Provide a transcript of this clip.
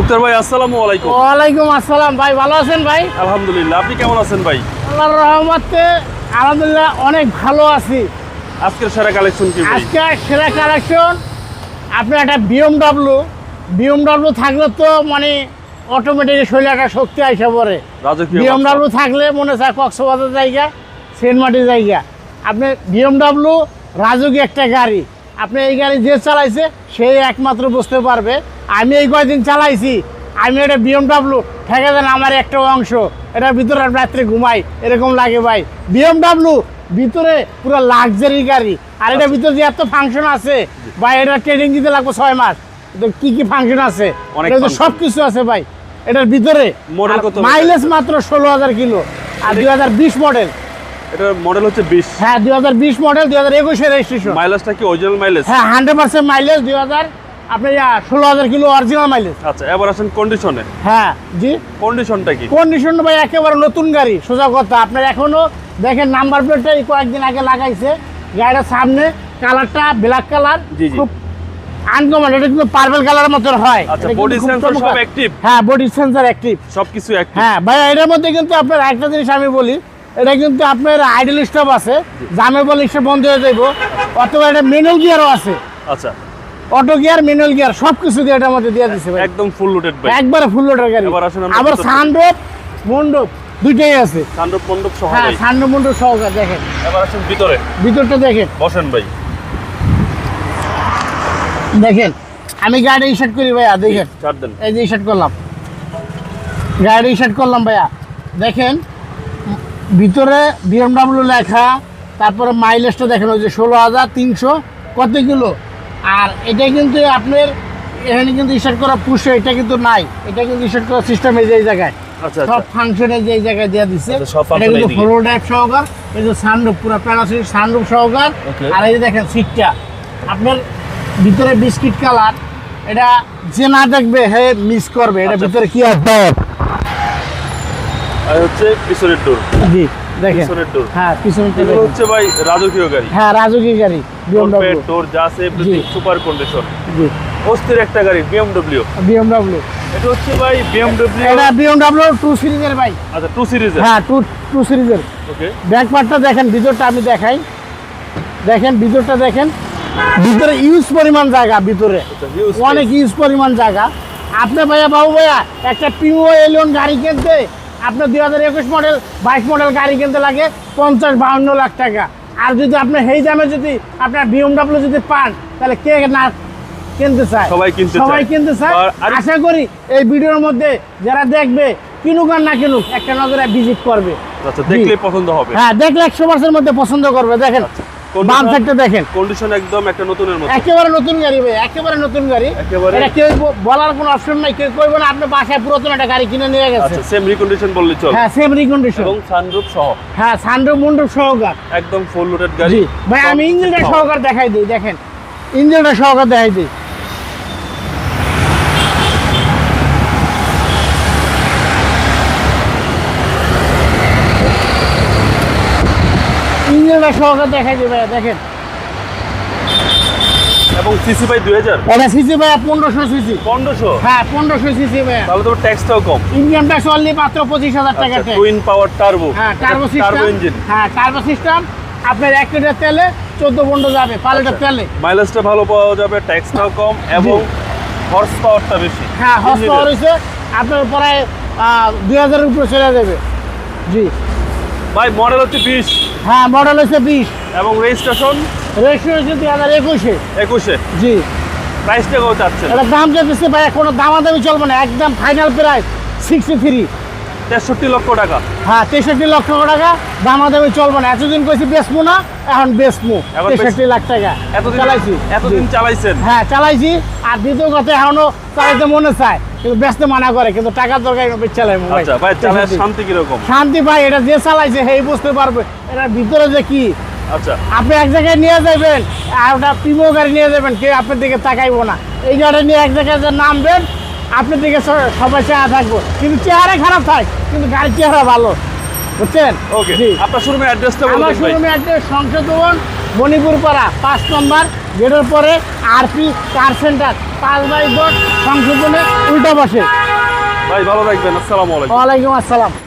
আক্তার ভাই আসসালামু আলাইকুম। ওয়ালাইকুম আসসালাম ভাই ভালো আছেন ভাই? আলহামদুলিল্লাহ আপনি কেমন আছেন ভাই? আল্লাহর রহমতে আলহামদুলিল্লাহ অনেক ভালো আছি। আজকের সেরা কালেকশন কি ভাই? আজকে সেরা কালেকশন আপনার একটা বিএমডাব্লিউ বিএমডাব্লিউ থাকলে তো মানে অটোমেটিক শরীরে একটা শক্তি আসে পড়ে। বিএমডাব্লিউ থাকলে মনে চায় কক্সবাজার জায়গা সেন্টমাটি জায়গা। আপনি বিএমডাব্লিউ রাজুকি একটা গাড়ি। আপনি এই গাড়ি যে চালাইছে সেই একমাত্র বুঝতে পারবে আমি এই কয়দিন চালাইছি আমি এটা বিএমডাব্লিউ ঠেকে দেন আমার একটা অংশ এটার ভিতরে রাত্রে ঘুমাই এরকম লাগে ভাই। বিএমডাব্লিউ ভিতরে পুরো লাক্সারি গাড়ি আর এটার ভিতরে যে এত ফাংশন আছে ভাই এটা ট্রেনিং দিতে লাগবে ছয় মাস। কি কি ফাংশন আছে? এটা সব কিছু আছে ভাই। এটার ভিতরে মাইলেজ মাত্র ষোলো হাজার কিলো আর দুই হাজার বিশ মডেল এটার মডেল হচ্ছে বিশ। হ্যাঁ দুই হাজার বিশ মডেল দুই হাজার একুশে রেজিস্ট্রেশন মাইলেজটা কি অরিজিনাল মাইলেজ হ্যাঁ হান্ড্রেড পার্সেন্ট মাইলেজ দুই হাজার আপনার ষোলো হাজার কিলো অরিজিনাল মাইলেজ আচ্ছা এবার আসেন কন্ডিশনে হ্যাঁ জি। কন্ডিশনটা কি? কন্ডিশন ভাই একেবারে নতুন গাড়ি সোজা কথা। আপনার এখনও দেখেন নাম্বার প্লেটটা কয়েকদিন আগে লাগাইছে। গাড়িটার সামনে কালারটা ব্ল্যাক কালার জি, জি। খুব আনকমন এটা কিন্তু পার্পল কালারের মতন হয়। আচ্ছা, এটা খুব sensor সব active? হ্যাঁ বডি সেন্সার অ্যাক্টিভ সবকিছু এক হ্যাঁ ভাই এটার মধ্যে কিন্তু আপনার একটা জিনিস আমি বলি এটা কিন্তু আপনার আইডল স্টপ আছে। জামে বলে স্টপ বন্ধ হয়ে যাইব। অথবা এটা ম্যানুয়াল গিয়ারও আছে। আচ্ছা। অটো গিয়ার ম্যানুয়াল গিয়ার সব কিছু দিয়ে এটার মধ্যে দিয়ে দিছে ভাই। একদম ফুল লোডেড ভাই। একবারে ফুল লোডের গাড়ি। এবার আসুন আবার সানরূপ মন্ডপ দুইটাই আছে। সান্ডপ মণ্ডপ সহ হ্যাঁ সানরূপ মন্ডপ সহকার দেখেন। এবার আসেন ভিতরে। ভিতরটা দেখেন। বসেন ভাই। দেখেন আমি গাড়ি ইশার্ট করি ভাইয়া দেখেন। এই যে ইশার্ট করলাম। গাড়ি ইশার্ট করলাম ভাইয়া। দেখেন ভিতরে বিএমডাব্লিউ লেখা তারপরে মাইলেজটা দেখেন ওই যে ষোলো হাজার তিনশো কত কিলো? আর এটা কিন্তু আপনার এখানে কিন্তু ইশার্ট করা পুষে এটা কিন্তু নাই। এটা কিন্তু ইশার্ট করা সিস্টেম এই যে জায়গায়। আচ্ছা সব আচ্ছা ফাংশনে যে এই জায়গায় দেওয়া দিচ্ছে এটা কিন্তু। ফ্লোর ড্রাইভ সহকার এই যে সানরুফ পুরো প্যারাসিট সানরুফ সহকার। আর এই যে দেখেন সিটটা আপনার ভিতরে বিস্কিট কালার এটা যে না দেখবে হে মিস করবে এটা আচ্ছা। ভিতরে কি আছে আর হচ্ছে পিছনের ডোর জি দেখেন। পিছনের ডোর হ্যাঁ হচ্ছে ভাই রাজকীয় গাড়ি। হ্যাঁ গাড়ি বিএমডব্লিউ ডোর যা আছে এভরিথিং জি। সুপার কন্ডিশন জি। অস্থির একটা গাড়ি বিএমডব্লিউ বিএমডব্লিউ এটা হচ্ছে ভাই বিএমডব্লিউ এটা বিএমডব্লিউ টু সিরিজের ভাই। আচ্ছা সিরিজের হ্যাঁ টু টু সিরিজের ওকে ব্যাক পার্টটা দেখেন ভিতরটা আমি দেখাই। দেখেন ভিতরটা দেখেন। ভিতরে ইউজ পরিমাণ জায়গা ভিতরে। আচ্ছা অনেক ইউজ পরিমাণ জায়গা। আপনি ভাইয়া বাবু ভাইয়া একটা পিও এলিয়ন গাড়ি কিনতে আপনার দুই হাজার একুশ মডেল বাইশ মডেল গাড়ি কিনতে লাগে পঞ্চাশ বাউন্ন লাখ টাকা। আর যদি আপনি সেই দামে যদি আপনার বিএমডাব্লিউ যদি পান তাহলে কে না কিনতে চায়? সবাই কিনতে সবাই কিনতে চায়। আশা করি এই ভিডিওর মধ্যে যারা দেখবে কিনুক আর না কিনুক একটা নজরে ভিজিট করবে। আচ্ছা দেখলেই পছন্দ হবে। হ্যাঁ দেখলে একশো পার্সেন্ট মধ্যে পছন্দ করবে দেখেন। বাম সাইডটা দেখেন। কন্ডিশন একদম একটা নতুনের মতো। একেবারে নতুন গাড়ি ভাই একেবারে নতুন গাড়ি। এটা কেউ বলার কোনো অপশন নাই কেউ কইবে না আপনি বাসায় পুরাতন একটা গাড়ি কিনে নিয়ে গেছে। আচ্ছা সেম রিকন্ডিশন বললে চল। হ্যাঁ সেম রিকন্ডিশন এবং সানরুফ সহ। হ্যাঁ সানরুফ মুন্ডুফ সহকার। একদম ফুল লোডেড গাড়ি। ভাই আমি ইঞ্জিনটা সহকার দেখাই দিই দেখেন। ইঞ্জিনটা সহকার দেখাই দিই। ইঞ্জিনটা সহকার দেখাই দিই দেখেন। এবং সিসি বাই দুই হাজার? এটা সিসি ভাইয়া পনেরোশো সিসি। পনেরোশো? হ্যাঁ পনেরোশো সিসি ভাইয়া। তাহলে তো ট্যাক্সটাও কম। ইঞ্জিনটা চললি মাত্র পঁচিশ হাজার টাকা টুইন পাওয়ার টার্বো হ্যাঁ টার্বো টার্বো ইঞ্জিন হ্যাঁ টার্বো সিস্টেম আপনার এক লিটার তেলে চোদ্দ পনেরো যাবে পাঁচ লিটার আচ্ছা। তেলে। মাইলেজটা ভালো পাওয়া যাবে ট্যাক্সটাও কম এবং হর্স পাওয়ারটা বেশি। হ্যাঁ হর্স পাওয়ার হয়েছে আপনার প্রায় দুই হাজারের উপরে চলে যাবে। জি। ভাই মডেল হচ্ছে বিশ। হ্যাঁ মডেল হচ্ছে বিশ। এবং রেজিস্ট্রেশন রেজিস্ট্রেশন দুই হাজার একুশে। একুশে? জি। প্রাইসটা কত চাচ্ছে এটা দাম যেতেছে ভাই কোনো দামাদামি চলবে না একদম ফাইনাল প্রাইস সিক্সটি থ্রি তেষট্টি লক্ষ টাকা। হ্যাঁ তেষট্টি লক্ষ টাকা। দামাদামি চলবে না। এতদিন কইছি বেচবো না এখন বেচবো। তেষট্টি লাখ টাকা। এতদিন চালাইছি। এতদিন চালাইছেন। হ্যাঁ চালাইছি। আর দ্বিতীয় কথা এখনও চালাইতে মনে চায় কিন্তু ব্যস্ত মানা করে কিন্তু টাকার দরকার চালাই আচ্ছা ভাই শান্তি কীরকম? শান্তি ভাই এটা যে চালাইছে সেই বুঝতে পারবে। এটার ভিতরে যে কি? আচ্ছা। আপনি এক জায়গায় নিয়ে যাবেন আর ওটা প্রিমো গাড়ি নিয়ে যাবেন কেউ আপনার দিকে তাকাইবো না। এই গাড়ি নিয়ে এক জায়গায় যে নামবেন আপনার দিকে সবাই চেহারা থাকব। কিন্তু চেহারা খারাপ থাক কিন্তু গাড়ির চেহারা ভালো। বুঝছেন? ওকে আপনার শোরুমের অ্যাড্রেসটা বলুন সংসদ মণিপুর পাড়া পাঁচ নম্বর গেটের পরে আরপি কার সেন্টার পাঁচ বাই দশ সংশোধনে উল্টা বসে। ভাই ভালো থাকবেন। আসসালামু আলাইকুম। ওয়ালাইকুম আসসালাম।